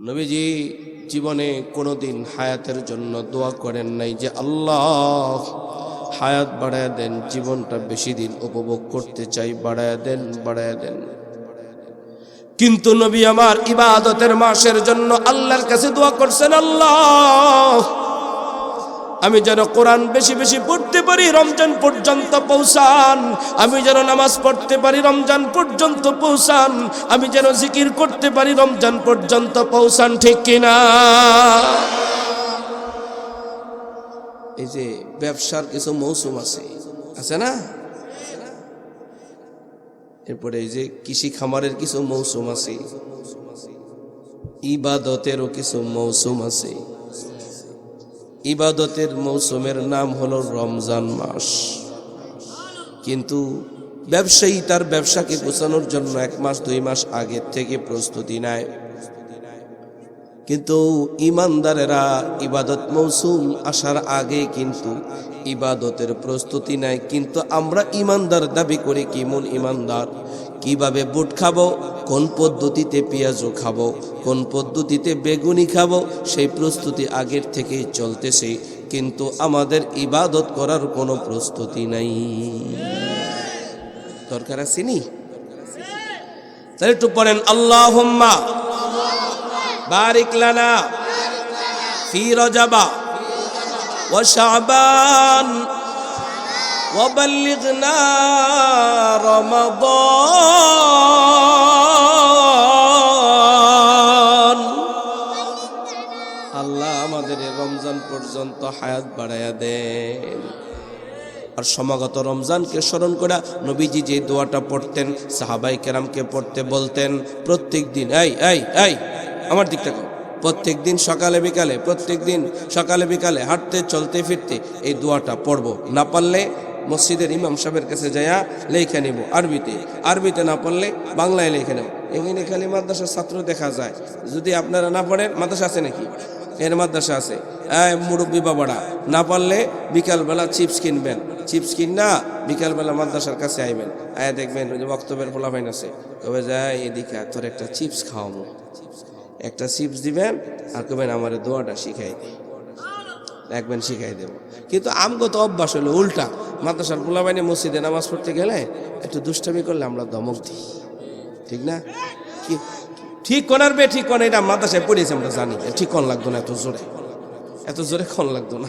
নবীজি জীবনে কোনোদিন হায়াতের জন্য দোয়া করেন নাই যে, আল্লাহ, হায়াত বাড়ায় দেন, জীবনটা বেশি দিন উপভোগ করতে চাই, বাড়ায় দেন বাড়ায় দেন। কিন্তু নবী আমার ইবাদতের মাসের জন্য আল্লাহর কাছে দোয়া করছেন, আল্লাহ আমি যেন কোরআন বেশি বেশি পড়তে পারি, রমজান পর্যন্ত পৌঁছান। আমি যেন নামাজ পড়তে পারি, রমজান পর্যন্ত পৌঁছান। আমি যেন জিকির করতে পারি, রমজান পর্যন্ত পৌঁছান, ঠিক কিনা? এই যে ব্যবসার কিছু মৌসুম আছে আছে না? এরপরে এই যে কৃষি খামারের কিছু মৌসুম আছে, ইবাদতেরও কিছু মৌসুম আছে। ইবাদতের মৌসুমের নাম হলো রমজান মাস। কিন্তু ব্যবসায়ী তার ব্যবসাকে গোছানোর জন্য এক মাস, দুই মাস আগে থেকে প্রস্তুতি নেয়। কিন্তু ইমানদারেরা ইবাদত মৌসুম আসার আগে কিন্তু ইবাদতের প্রস্তুতি নেয়। কিন্তু আমরা ইমানদার দাবি করি কেমন ইমানদার? কীভাবে বুট খাব? কোন পদ্ধতিতে পেঁয়াজও খাবো কোন পদ্ধতিতে বেগুনি খাবো সেই প্রস্তুতি আগের থেকেই চলতেছে কিন্তু আমাদের ইবাদত করার কোনো প্রস্তুতি নাই দরকার আছে নি তাহলে একটু পড়েন আল্লাহ বারিক লানা ফি রজাবা وشعبان وبلغنا رمضان আল্লাহ আমাদের রমজান পর্যন্ত হায়াত বাড়াইয়া দেন। আর সমাগত রমজানকে স্মরণ করে নবীজি যে দোয়াটা পড়তেন, সাহাবাই কেরামকে পড়তে বলতেন, প্রত্যেক দিন, এই এই এই, আমার দিকটা প্রত্যেক দিন সকালে বিকালে, প্রত্যেক দিন সকালে বিকালে হাঁটতে, চলতে, ফিরতে এই দোয়াটা পড়ব। না পারলে মসজিদের ইমাম সাহেবের কাছে যাইয়া লেখা নিব আরবিতে। আরবিতে না পড়লে বাংলায় লেখে নেব। এখানে খালি মাদ্রাসার ছাত্র দেখা যায়। যদি আপনারা না পড়েন, মাদ্রাসা আছে নাকি? এর মাদ্রাসা আছে। মুরব্বী বাবারা, না পারলে বিকালবেলা চিপস কিনবেন। চিপস কিন না বিকালবেলা মাদ্রাসার কাছে আইবেন। আয়া দেখবেন ওই যে বক্তব্যের ফলাফাইন আছে। তবে যায় এদিকে তোর একটা চিপস খাওয়াবো একটা চিপস দিবেন আর কবেন আমার দোয়াটা শিখাই দে। দেখবেন শিখাই দেব। কিন্তু আমগো তো অভ্যাস হলো উল্টা। মাদ্রাসার পোলাবাইনে মসজিদে নামাজ পড়তে গেলে একটু দুষ্টামি করলে আমরা দমক দিই। ঠিক না? কি ঠিক করার বে ঠিক কোন, এটা মাদ্রাসায় পড়িয়েছি, আমরা জানি। ঠিক কোন লাগতো না, এত জোরে? এত জোরে কোন লাগতো না?